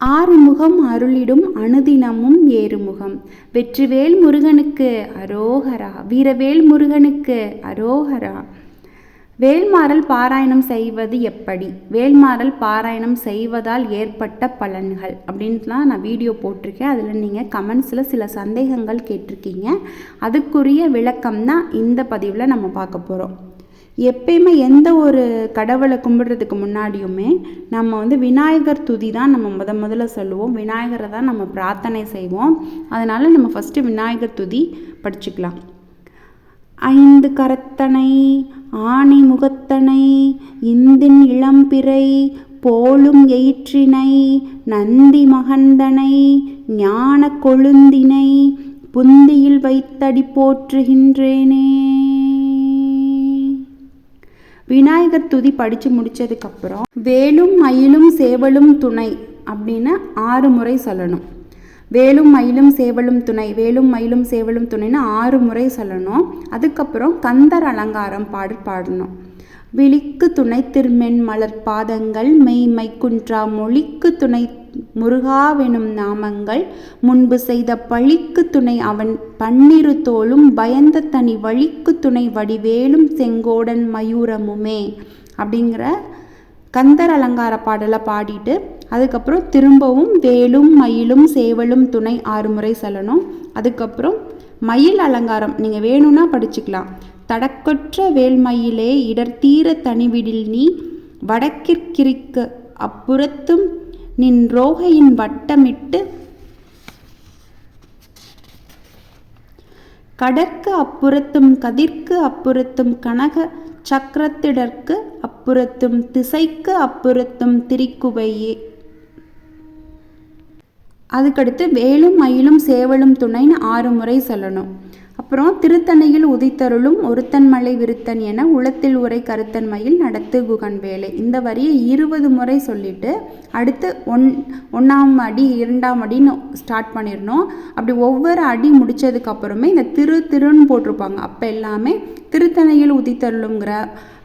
ஆறுமுகம் அருளிடும் அனுதினமும் ஏறுமுகம். வெற்றிவேல் முருகனுக்கு அரோகரா வீரவேல் முருகனுக்கு அரோகரா. வேல்மாறல் பாராயணம் செய்வது எப்படி? வேல்மாறல் பாராயணம் செய்வதால் ஏற்பட்ட பலன்கள் அப்படின்ட்டுலாம் நான் வீடியோ போட்டிருக்கேன். அதில் நீங்கள் கமெண்ட்ஸில் சில சந்தேகங்கள் கேட்டிருக்கீங்க. அதுக்குரிய விளக்கம் தான் இந்த பதிவில் நம்ம பார்க்க போகிறோம் எப்பயுமே எந்த ஒரு கடவுளை கும்பிடுறதுக்கு முன்னாடியுமே நம்ம வந்து விநாயகர் துதி தான் நம்ம முத முதல்ல சொல்லுவோம். விநாயகரை தான் நம்ம பிரார்த்தனை செய்வோம். அதனால் நம்ம ஃபஸ்ட்டு விநாயகர் துதி படிச்சுக்கலாம். ஐந்து கரத்தனை ஆணி முகத்தனை இந்தின் இளம்பிறை போலும் எயிற்றினை நந்தி மகந்தனை ஞான கொழுந்தினை புந்தியில் வைத்தடி போற்றுகின்றேனே. விநாயகர் துதி படித்து முடித்ததுக்கப்புறம் வேலும் மயிலும் சேவலும் துணை அப்படின்னு ஆறு முறை சொல்லணும். வேலும் மயிலும் சேவலும் துணை வேலும் மயிலும் சேவலும் துணைன்னு ஆறு முறை சொல்லணும். அதுக்கப்புறம் கந்தர் அலங்காரம் பாடு பாடணும். விழிக்கு துணை திருமென் மலர் பாதங்கள் மெய்மை குன்றா மொழிக்கு துணை முருகாவெனும் நாமங்கள் முன்பு செய்த பழிக்கு துணை அவன் பன்னிரு தோளும் பயந்த தனி வழிக்கு துணை வடிவேலும் செங்கோடன் மயூரமுமே அப்படிங்கிற கந்தர் அலங்கார பாடலை பாடிட்டு அதுக்கப்புறம் திரும்பவும் வேலும் மயிலும் சேவலும் துணை ஆறு முறை சொல்லணும். அதுக்கப்புறம் மயில் அலங்காரம் நீங்கள் வேணும்னா படிச்சுக்கலாம். தடக்கொற்ற வேல்மயிலே இடர்தீர தனிவிடில் நீ வடக்கிற்கிரிக்கு அப்புறத்தும் நின் ரோகையின் வட்டமிட்டு கடற்கு அப்புறத்தும் கதிர்க்கு அப்புறத்தும் கனக சக்கரத்திடற்கு அப்புறத்தும் திசைக்கு அப்புறத்தும் திரிக்குவையே. அதுக்கடுத்து வேலும் மயிலும் சேவலும் துணைன்னு ஆறு முறை சொல்லணும். அப்புறம் திருத்தணையில் உதித்தருளும் ஒருத்தன் மலை விருத்தன் என உளத்தில் உரை கருத்தன்மையில் நடத்து குகன் வேலை. இந்த வரியை இருபது முறை சொல்லிட்டு அடுத்து ஒன் ஒன்றாம் அடி இரண்டாம் அடின்னு ஸ்டார்ட் பண்ணிடணும். அப்படி ஒவ்வொரு அடி முடித்ததுக்கு அப்புறமே இந்த திரு திருன்னு போட்டிருப்பாங்க. அப்போ எல்லாமே திருத்தணையில் உதித்தருளுங்கிற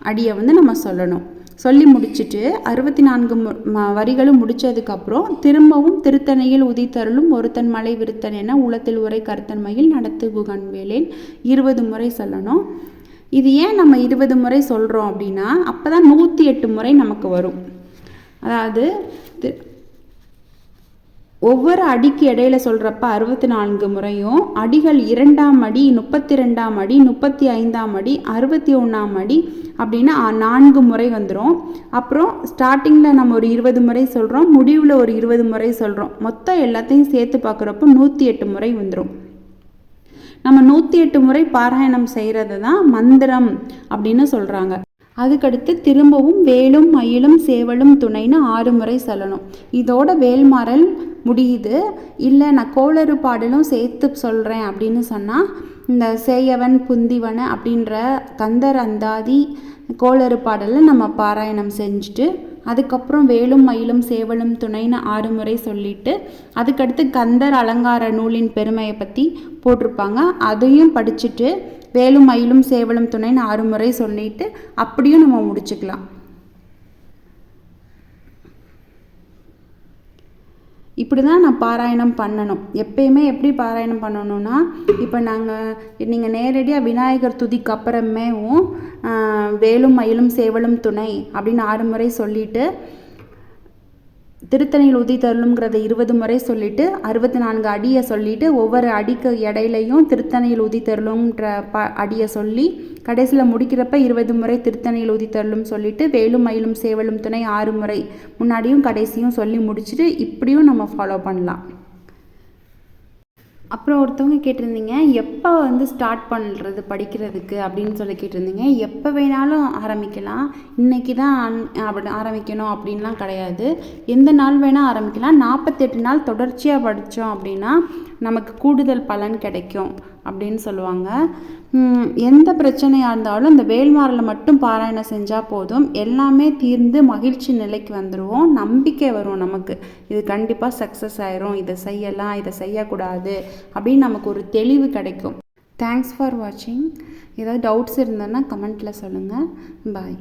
அடியை வந்து நம்ம சொல்லணும். சொல்லி முடிச்சுட்டு அறுபத்தி நான்கு வரிகளும் முடித்ததுக்கப்புறம் திரும்பவும் திருத்தணையில் உதித்தருளும் ஒருத்தன் மலை விருத்தன் என உளத்தில் உரை கருத்தன்மையில் நடத்து குகன் வேலேன் இருபது முறை சொல்லணும். இது ஏன் நம்ம இருபது முறை சொல்கிறோம் அப்படின்னா அப்போ தான் நூற்றி எட்டு முறை நமக்கு வரும். அதாவது ஒவ்வொரு அடிக்கு இடையில சொல்கிறப்ப அறுபத்தி நான்கு முறையும் அடிகள் இரண்டாம் அடி முப்பத்தி ரெண்டாம் அடி முப்பத்தி ஐந்தாம் அடி அறுபத்தி ஒன்றாம் அடி அப்படின்னு நான்கு முறை வந்துடும் அப்புறம் ஸ்டார்டிங்கில் நம்ம ஒரு இருபது முறை சொல்கிறோம் முடிவில் ஒரு இருபது முறை சொல்கிறோம் மொத்தம் எல்லாத்தையும் சேர்த்து பார்க்குறப்போ நூற்றி எட்டு முறை வந்துடும் நம்ம நூற்றி எட்டு முறை பாராயணம் செய்கிறது தான் மந்திரம் அப்படின்னு சொல்கிறாங்க அதுக்கடுத்து திரும்பவும் வேலும் மயிலும் சேவலும் துணைன்னு ஆறு முறை சொல்லணும். இதோட வேல்மாறல் முடியுது. இல்லை நான் கோளறு பாடலும் சேர்த்து சொல்கிறேன் அப்படின்னு சொன்னால் இந்த சேயவன் புந்திவன அப்படின்ற கந்தர் அந்தாதி கோளறு பாடலை நம்ம பாராயணம் செஞ்சுட்டு அதுக்கப்புறம் வேலும் மயிலும் சேவலும் துணைன்னு ஆறு முறை சொல்லிட்டு அதுக்கடுத்து கந்தர் அலங்கார நூலின் பெருமையை பற்றி போட்டிருப்பாங்க. அதையும் படிச்சுட்டு வேலும் மயிலும் சேவலும் துணைன்னு ஆறு முறை சொல்லிட்டு அப்படியும் நம்ம முடிச்சுக்கலாம். இப்படி தான் நான் பாராயணம் பண்ணணும். எப்பயுமே எப்படி பாராயணம் பண்ணணும்னா இப்போ நாங்கள் நீங்கள் நேரடியாக விநாயகர் துதிக்கு அப்புறமேவும் வேலும் மயிலும் சேவலும் துணை அப்படின்னு ஆறு முறை சொல்லிவிட்டு திருத்தணியில் உதி இருபது முறை சொல்லிவிட்டு அறுபத்தி நான்கு அடியை சொல்லிவிட்டு ஒவ்வொரு அடிக்கு இடையிலையும் திருத்தணியில் உதி தருளுங்கிற ப அடியை சொல்லி கடைசியில் முடிக்கிறப்ப இருபது முறை திருத்தணியில் உதி தருளும் சொல்லிவிட்டு வேலும் மயிலும் சேவலும் துணை ஆறு முறை முன்னாடியும் கடைசியும் சொல்லி முடிச்சுட்டு இப்படியும் நம்ம ஃபாலோ பண்ணலாம். அப்புறம் ஒருத்தவங்க கேட்டிருந்தீங்க எப்போ வந்து ஸ்டார்ட் பண்ணுறது படிக்கிறதுக்கு அப்படின்னு சொல்லி கேட்டிருந்தீங்க எப்போ வேணாலும் ஆரம்பிக்கலாம் இன்றைக்கி தான் அப்படி ஆரம்பிக்கணும் அப்படின்லாம் கிடையாது. எந்த நாள் வேணால் ஆரம்பிக்கலாம். நாற்பத்தெட்டு நாள் தொடர்ச்சியாக படித்தோம் அப்படின்னா நமக்கு கூடுதல் பலன் கிடைக்கும். அப்படின்னு சொல்லுவாங்க. எந்த பிரச்சனையாக இருந்தாலும் இந்த வேல்மாரில் மட்டும் பாராயணம் செஞ்சால் போதும். எல்லாமே தீர்ந்து மகிழ்ச்சி நிலைக்கு வந்துடுவோம் நம்பிக்கை வரும் நமக்கு. இது கண்டிப்பாக சக்ஸஸ் ஆயிரும். இதை செய்யலாம். இதை செய்யக்கூடாது. அப்படின்னு நமக்கு ஒரு தெளிவு கிடைக்கும். தேங்க்ஸ் ஃபார் வாட்சிங் ஏதாவது டவுட்ஸ் இருந்ததுன்னா கமெண்ட்டில் சொல்லுங்கள் பாய்